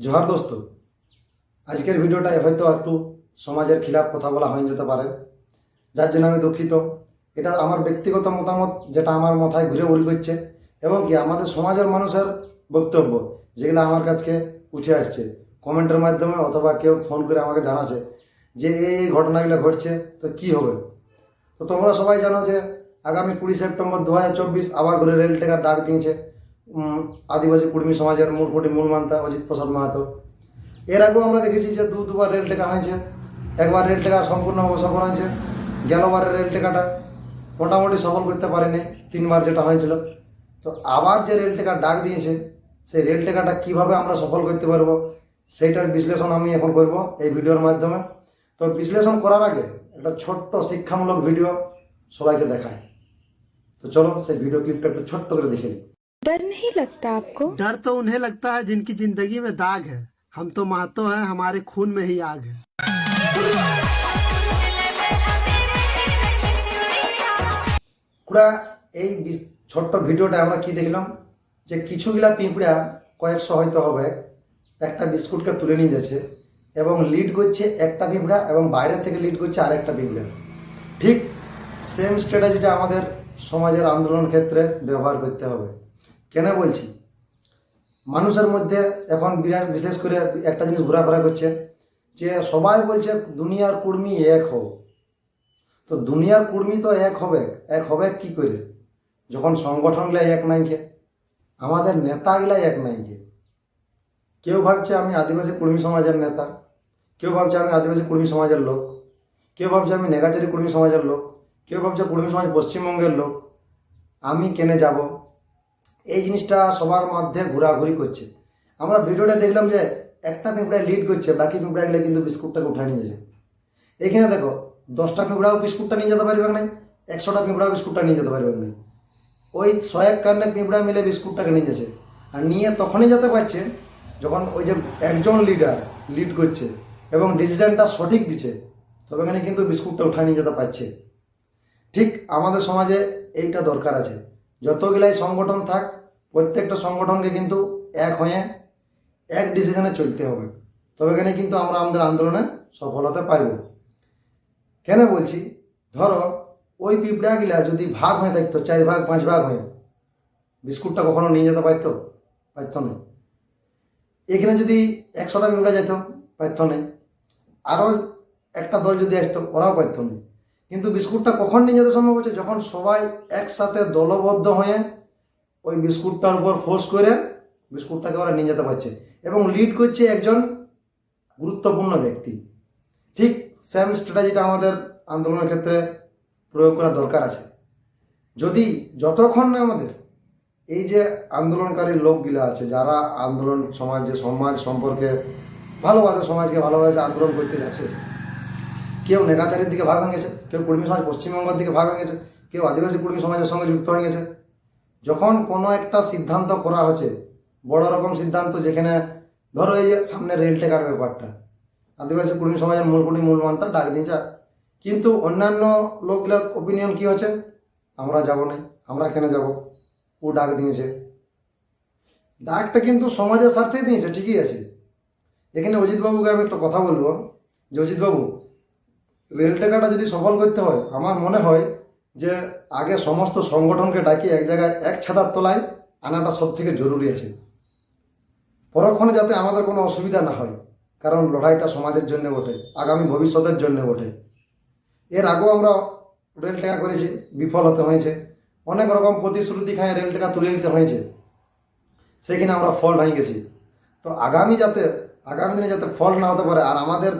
জোহার দোস্ত, আজকের ভিডিওটায় হয়তো একটু সমাজের খিলাফ কথা বলা হয়ে যেতে পারে। যার জন্য আমি দুঃখিত। এটা আমার ব্যক্তিগত মতামত, যেটা আমার মাথায় ঘুরে ঘুরে করছে এবং কি আমাদের সমাজের মানুষের বক্তব্য যেগুলো আমার কাছে উঠে আসছে কমেন্টের মাধ্যমে অথবা কেউ ফোন করে আমাকে জানাচ্ছে যে এই ঘটনাগুলো ঘটছে, তো কি হবে? তো তোমরা সবাই জানো যে আগামী কুড়ি সেপ্টেম্বর দু হাজার চব্বিশ আবার ঘুরে রেল টেকার ডাক দিয়েছে। আদিবাসী কুর্মী সমাজের মূলকুটি মূল মান্তা অজিত প্রসাদ মাহাতো। এর আগেও আমরা দেখেছি যে দু, দুবার রেল টেকা হয়েছে। একবার রেল টেকা সম্পূর্ণ অবসফল হয়েছে। গেলবারের রেল টেকাটা মোটামুটি সফল করতে পারেনি, তিনবার যেটা হয়েছিল। তো আবার যে রেল টেকার ডাক দিয়েছে, সেই রেল টেকাটা কীভাবে আমরা সফল করতে পারব, সেইটার বিশ্লেষণ আমি এখন করব এই ভিডিওর মাধ্যমে। তো বিশ্লেষণ করার আগে একটা ছোট্ট শিক্ষামূলক ভিডিও সবাইকে দেখায় তো চলো সেই ভিডিও ক্লিপটা একটু ছোট্ট করে দেখে নিই। डर नहीं लगता आपको डर तो उन्हें लगता है जिनकी जिंदगी में दाग है हम तो महतो हैं हमारे खून में ही आग है কুড়া এই বিস- ছোট্ট ভিডিওটা আমরা কি দেখলাম যে কিছুগুলা পিঁপড়া কয়েকশো হয়তো হবে একটা বিস্কুটকে তুলে নিয়ে যাচ্ছে এবং লিড করছে একটা পিঁপড়া এবং বাইরে থেকে লিড করছে আরেকটা পিঁপড়া ঠিক সেম স্ট্র্যাটেজিটা আমাদের সমাজের আন্দোলন ক্ষেত্রে ব্যবহার করতে হবে কেন বলছি? মানুষের মধ্যে এখন বিরাট, বিশেষ করে একটা জিনিস ঘোরাফেরা করছে যে সবাই বলছে দুনিয়ার কুর্মী এক হোক তো দুনিয়ার কুর্মী তো এক হবে এক হবে কি করে? যখন সংগঠনগুলো এক নাই কে আমাদের নেতাগুলা এক নাই কে কেউ ভাবছে আমি আদিবাসী কুর্মী সমাজের নেতা, কেউ ভাবছে আমি আদিবাসী কুর্মী সমাজের লোক, কেউ ভাবছে আমি নেগাচারি কুর্মী সমাজের লোক, কেউ ভাবছে কুর্মী সমাজ পশ্চিমবঙ্গের লোক, আমি কেনে যাব? এই জিনিসটা সবার মধ্যে ঘোরাঘুরি করছে। আমরা ভিডিওটা দেখলাম যে একটা পিঁপড়ায় লিড করছে, বাকি পিঁপড়াগুলো কিন্তু বিস্কুটটাকে উঠায় নিয়ে যাচ্ছে এখানে দেখো, দশটা পিঁপড়াও বিস্কুটটা নিয়ে যেতে পারবে না, একশোটা পিঁপড়াও বিস্কুটটা নিয়ে যেতে পারবে না। ওই ছয়েক কান্নে পিঁপড়া মিলে বিস্কুটটাকে নিয়ে যাচ্ছে। আর নিয়ে তখনই যেতে পারছে যখন ওই যে একজন লিডার লিড করছে এবং ডিসিশনটা সঠিক দিচ্ছে, তবে এখানে কিন্তু বিস্কুটটা উঠায় নিয়ে যেতে পারছে। ঠিক আমাদের সমাজে এইটা দরকার আছে। যতগুলাই সংগঠন থাক প্রত্যেকটা সংগঠনকে কিন্তু এক হয়ে এক ডিসিশনে চলতে হবে। তবে এখানে কিন্তু আমরা আমাদের আন্দোলনে সফল হতে কেন বলছি? ধরো, ওই পিঁপড়াগুলা যদি ভাগ হয়ে থাকতো, চার ভাগ, পাঁচ ভাগ হয়ে, বিস্কুটটা কখনো নিয়ে যেতে পারতো? পারতো না। এখানে যদি একশোটা পিঁপড়া যেত, পারতো না। আরও একটা দল যদি আসতো, ওরাও পারতো না। কিন্তু বিস্কুটটা কখন নিয়ে যেতে সম্ভব হচ্ছে যখন সবাই একসাথে দলবদ্ধ হয়ে ওই বিস্কুটটার উপর ফোর্স করে বিস্কুটটাকে ওরা নিয়ে যেতে পারছে। এবং লিড করছে একজন গুরুত্বপূর্ণ ব্যক্তি। ঠিক সেম স্ট্র্যাটেজিটা আমাদের আন্দোলনের ক্ষেত্রে প্রয়োগ করা দরকার আছে। যদি যতক্ষণ না আমাদের এই যে আন্দোলনকারী লোকগুলো আছে, যারা আন্দোলন সমাজে, সমাজ সম্পর্কে, ভালোবাসে সমাজকে ভালোবাসে আন্দোলন করতে যাচ্ছে, কেউ নেগাচারির দিকে ভাগ হয়ে গেছে, কেউ কুর্মী সমাজ, পশ্চিমবঙ্গের দিকে ভাগ হয়ে গেছে, কেউ আদিবাসী কুর্মী সমাজের সঙ্গে যুক্ত হয়ে গেছে যখন কোনো একটা সিদ্ধান্ত করা হচ্ছে বড় রকম সিদ্ধান্ত যেখানে ধরো এই যে সামনে রেল টেকার ব্যাপারটা, আদিবাসী কুর্মী সমাজের মূলকুটি মূল মানতা ডাক দিয়েছে। কিন্তু অন্যান্য লোকগুলোর ওপিনিয়ন কি হচ্ছে? আমরা যাব না, আমরা কেন যাব? ও ডাক দিয়েছে। ডাকটা কিন্তু সমাজের স্বার্থেই দিয়েছে, ঠিকই আছে। এখানে অজিতবাবুকে আমি একটা কথা বলব, যে অজিতবাবু রেল টেকাটা যদি সফল করতে হয়, আমার মনে হয় যে আগে সমস্ত সংগঠনকে ডাকি এক জায়গায় এক ছাতার তলায় আনাটা সব থেকে জরুরি আছে। পরক্ষণে যাতে আমাদের কোনো অসুবিধা না হয়, কারণ লড়াইটা সমাজের জন্য বটে, আগামী ভবিষ্যতের জন্য বটে। এর আগেও আমরা রেল টেকা করেছি, বিফল হতে হয়েছে। অনেক রকম প্রতিশ্রুতি খায় রেল টেকা তুলে নিতে হয়েছে। সেখানে আমরা ফল গেছি তো আগামী যাতে, আগামী দিনে যাতে ফল না হতে পারে, আর আমাদের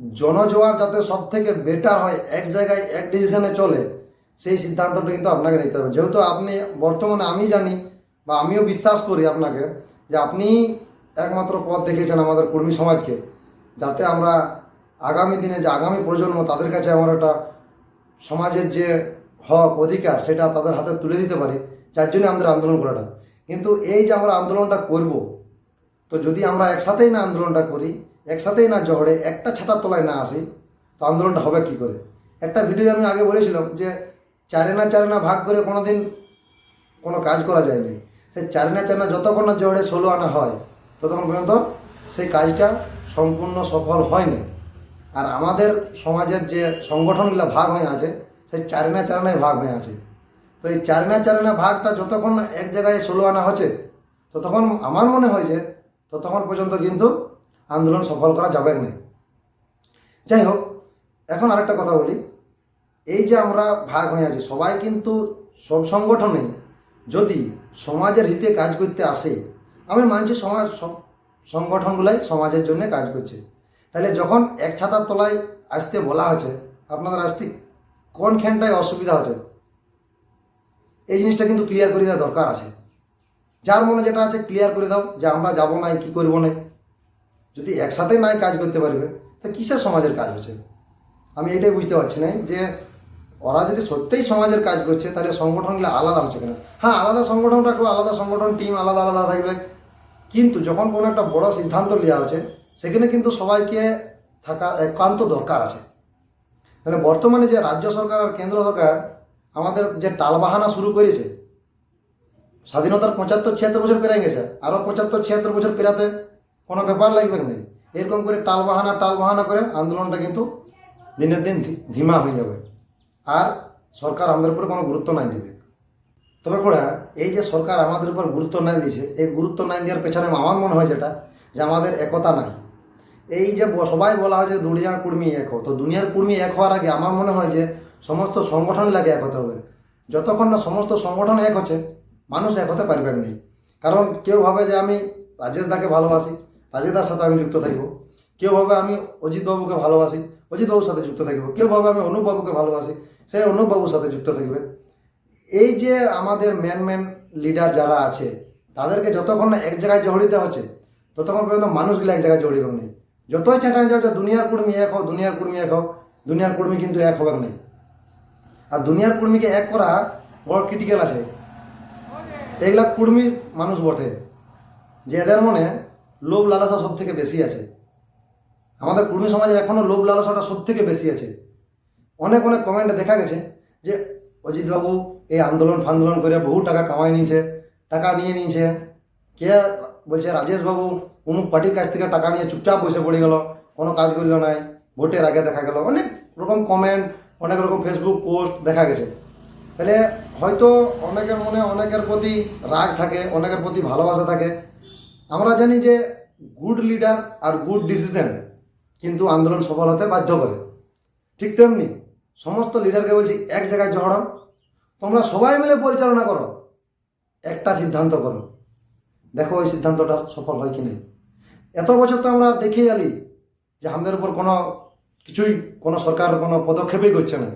জনজোয়ার যাতে সব থেকে বেটার হয়, এক জায়গায় এক ডিসিশনে চলে সেই সিদ্ধান্তটা কিন্তু আপনাকে নিতে হবে। যেহেতু আপনি বর্তমানে আমি জানি বা আমিও বিশ্বাস করি আপনাকে যে আপনি একমাত্র পথ দেখিয়েছেন আমাদের কর্মী সমাজকে, যাতে আমরা আগামী দিনে যে আগামী প্রজন্ম তাদের কাছে আমার একটা সমাজের যে হক, অধিকার, সেটা তাদের হাতে তুলে দিতে পারি, যার জন্য আমাদের আন্দোলন করাটা। কিন্তু এই যে আমরা আন্দোলনটা করব, তো যদি আমরা একসাথেই না আন্দোলনটা করি, একসাথেই না জহরে, একটা ছাতার তলায় না আসি, তো আন্দোলনটা হবে কি করে? একটা ভিডিও আমি আগে বলেছিলাম যে চারে না চারে না ভাগ করে কোনো দিন কোনো কাজ করা যায় না সে চার না চার না যতক্ষণ না জহরে ষোলো আনা হয়, ততক্ষণ পর্যন্ত সেই কাজটা সম্পূর্ণ সফল হয়নি আর আমাদের সমাজের যে সংগঠনগুলো ভাগ হয়ে আছে, সেই চারেনা চারেনায় ভাগ হয়ে আছে। তো এই চারেনা চারেনা ভাগটা যতক্ষণ না এক জায়গায় ষোলো আনা হচ্ছে, ততক্ষণ আমার মনে হয় যে ততক্ষণ পর্যন্ত কিন্তু আন্দোলন সফল করা যাবে না যাই হোক, এখন আরেকটা কথা বলি। এই যে আমরা ভাগ হয়ে আছি, সবাই কিন্তু সব সংগঠনে যদি সমাজের হিতে কাজ করতে আসে, আমি মানছি সমাজ সংগঠনগুলাই সমাজের জন্য কাজ করছে। তাহলে যখন এক ছাতার তলায় আসতে বলা হচ্ছে আপনাদের আসতে কোনখানটায় অসুবিধা হচ্ছে এই জিনিসটা কিন্তু ক্লিয়ার করে দেওয়া দরকার আছে। যার মনে যেটা আছে ক্লিয়ার করে দাও যে আমরা যাব নাই কি করব না। যদি একসাথে নাই কাজ করতে পারবে, তা কিসের সমাজের কাজ হচ্ছে? আমি এটাই বুঝতে পারছি না যে ওরা যদি সত্যিই সমাজের কাজ করছে, তাহলে সংগঠনগুলো আলাদা হচ্ছে কেন? হ্যাঁ আলাদা সংগঠন রাখব আলাদা সংগঠন টিম আলাদা আলাদা থাকবে। কিন্তু যখন কোনো একটা বড় সিদ্ধান্ত নেওয়া হচ্ছে, সেখানে কিন্তু সবাইকে থাকা একান্ত দরকার আছে। মানে বর্তমানে যে রাজ্য সরকার আর কেন্দ্র সরকার আমাদের যে টালবাহানা শুরু করেছে, স্বাধীনতার পঁচাত্তর ছিয়াত্তর বছর পেরিয়ে গেছে আরও পঁচাত্তর ছিয়াত্তর বছর পেরাতে কোনো ব্যাপার লাগবে না এরকম করে টালবাহানা টালবাহানা করে আন্দোলনটা কিন্তু দিনের দিন ধিমা হয়ে যাবে। আর সরকার আমাদের উপরে কোনো গুরুত্ব নাই দিবে। তবে পড়া, এই যে সরকার আমাদের উপর গুরুত্ব নাই দিয়েছে, এই গুরুত্ব নাই দেওয়ার পেছনে আমার মনে হয় যেটা, যে আমাদের একতা নাই। এই যে সবাই বলা হয় যে দুনিয়ার কুর্মী এক হো তো দুনিয়ার কুর্মী এক হওয়ার আগে আমার মনে হয় যে সমস্ত সংগঠন লাগে এক হতে হবে। যতক্ষণ না সমস্ত সংগঠন এক হচ্ছে, মানুষ এক হতে পারবেন না। কারণ কেউ ভাবে যে আমি রাজেশ দাকে ভালোবাসি, রাজেশ দার সাথে আমি যুক্ত থাকব। কেউ ভাবে আমি অজিত বাবুকে ভালোবাসি, অজিত বাবুর সাথে যুক্ত থাকব। কেউ ভাবে আমি অনুপ বাবুকে ভালোবাসি সে অনুপ বাবুর সাথে যুক্ত থাকবে। এই যে আমাদের ম্যান ম্যান লিডার যারা আছে, তাদেরকে যতক্ষণ না এক জায়গায় জড়িতে হচ্ছে, ততক্ষণ পর্যন্ত মানুষগুলো এক জায়গায় জড়িবে নেই যতই চেঁচা যাও দুনিয়ার কুর্মী এক হোক দুনিয়ার কুর্মী এক হোক দুনিয়ার কুর্মী কিন্তু এক হবে নেই। আর দুনিয়ার কুর্মীকে এক করা বড় ক্রিটিক্যাল আছে। এইগুলা কুর্মী মানুষ বটে, যে এদের মনে লোভ লালসা সব থেকে বেশি আছে। আমাদের কুর্মী সমাজের এখনও লোভ লালসাটা সব থেকে বেশি আছে। অনেক অনেক কমেন্টে দেখা গেছে যে অজিতবাবু এই আন্দোলন ফান্দোলন করে বহু টাকা কামাই নিয়েছে, টাকা নিয়ে নিয়েছে। কে বলছে রাজেশবাবু অমুক পার্টির কাছ থেকে টাকা নিয়ে চুপচাপ বসে পড়ে গেল, কোনো কাজ করল নাই ভোটের আগে দেখা গেল। অনেক রকম কমেন্ট অনেক রকম ফেসবুক পোস্ট দেখা গেছে। তাহলে হয়তো অনেকের মনে, অনেকের প্রতি রাগ থাকে, অনেকের প্রতি ভালোবাসা থাকে। আমরা জানি যে গুড লিডার আর গুড ডিসিশন কিন্তু আন্দোলন সফল হতে বাধ্য করে। ঠিক তেমনি সমস্ত লিডারকে বলছি, এক জায়গায় জড়ো তোমরা সবাই মিলে পরিচালনা করো। একটা সিদ্ধান্ত করো। দেখো ওই সিদ্ধান্তটা সফল হয় কি না এত বছর তো আমরা দেখেই আলি যে আমাদের উপর কোনো কিছুই, কোনো সরকার কোনো পদক্ষেপই করছে না।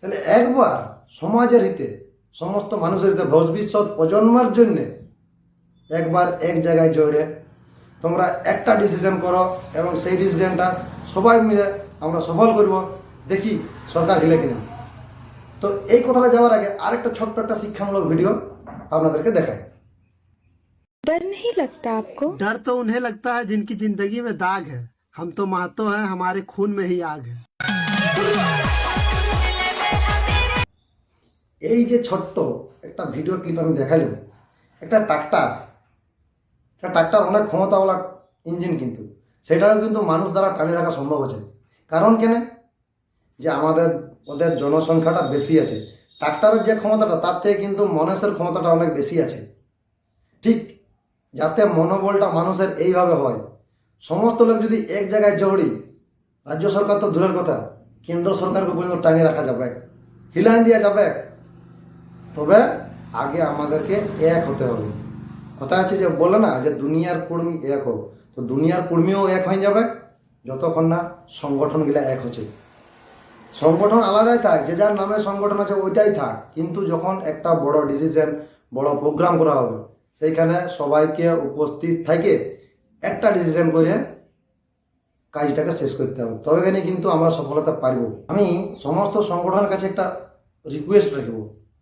তাহলে একবার সমাজের হিতে, সমস্ত মানুষের হিতে, ভবিষ্যৎ প্রজন্মের জন্যে একবার এক জায়গায় জড়ে তোমরা একটা ডিসিশন করো এবং সেই ডিসিশনটা সবাই মিলে আমরা সফল করব। দেখি সরকার হিলে কিনা তো এই কথাটা যাওয়ার আগে আরেকটা ছোট্ট একটা শিক্ষামূলক ভিডিও আপনাদেরকে দেখায় डर नहीं लगता आपको डर तो उन्हें लगता है जिनकी जिंदगी में दाग है हम तो महतो हैं हमारे खून में ही आग है এই যে ছোট্ট একটা ভিডিও ক্লিপ আমি দেখালাম একটা ট্রাক্টার একটা ট্রাক্টার অনেক ক্ষমতাওয়ালা ইঞ্জিন কিন্তু সেটাও কিন্তু মানুষ দ্বারা টানে রাখা সম্ভব আছে কারণ কেন যে আমাদের, ওদের জনসংখ্যাটা বেশি আছে। ট্রাক্টারের যে ক্ষমতাটা, তার থেকে কিন্তু মানুষের ক্ষমতাটা অনেক বেশি আছে। ঠিক যাতে মনোবলটা মানুষের এইভাবে হয়। সমস্ত লোক যদি এক জায়গায় জড়ি, রাজ্য সরকার তো দূরের কথা, কেন্দ্র সরকারকে পর্যন্ত টানিয়ে রাখা যাবে হিলাইন দেওয়া যাবে তবে আগে আমাদেরকে এক হতে হবে। কথা আছে যে, বলে না যে দুনিয়ার কর্মী এক হোক। তো দুনিয়ার কর্মীও এক হয়ে যাবে, যতক্ষণ না সংগঠনগুলা এক হচ্ছে। সংগঠন আলাদাই থাক, যে যার নামে সংগঠন আছে ওইটাই থাক। কিন্তু যখন একটা বড় ডিসিশন বড় প্রোগ্রাম করা হবে, সেইখানে সবাইকে উপস্থিত থাকে একটা ডিসিশন করে কাজটাকে শেষ করতে হবে। তবে এখানে কিন্তু আমরা সফলতা পারব। আমি সমস্ত সংগঠনের কাছে একটা রিকোয়েস্ট রাখব,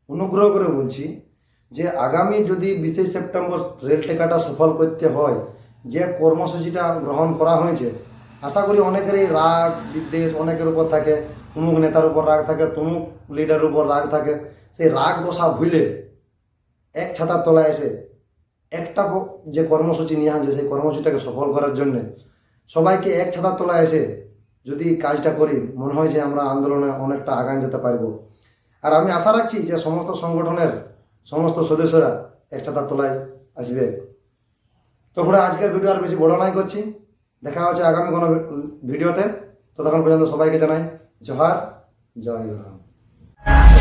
অনুগ্রহ করে বলছি যে আগামী যদি বিশে সেপ্টেম্বর রেল টেকাটা সফল করতে হয়, যে কর্মসূচিটা গ্রহণ করা হয়েছে, আশা করি অনেকেরই রাগ, বিদ্বেষ অনেকের উপর থাকে। তুমুক নেতার উপর রাগ থাকে তুমুক লিডারের উপর রাগ থাকে। সেই রাগ বসা ভুলে এক ছাতার তলায় এসে একটা যে কর্মসূচি নেওয়া হয়েছে সেই কর্মসূচিটাকে সফল করার জন্যে সবাইকে এক ছাতার তলায় এসে যদি কাজটা করি, মনে হয় যে আমরা আন্দোলনে অনেকটা আগান যেতে পারব। আর আমি আশা রাখছি যে সমস্ত সংগঠনের সমস্ত সদস্যরা এক ছাতার তলায় আসবে। তো ঘুরে আজকের ভিডিও আর বেশি বড় নাই করছি। দেখা হচ্ছে আগামী কোনো ভিডিওতে। ততক্ষণ পর্যন্ত সবাইকে জানাই जोहार जय राम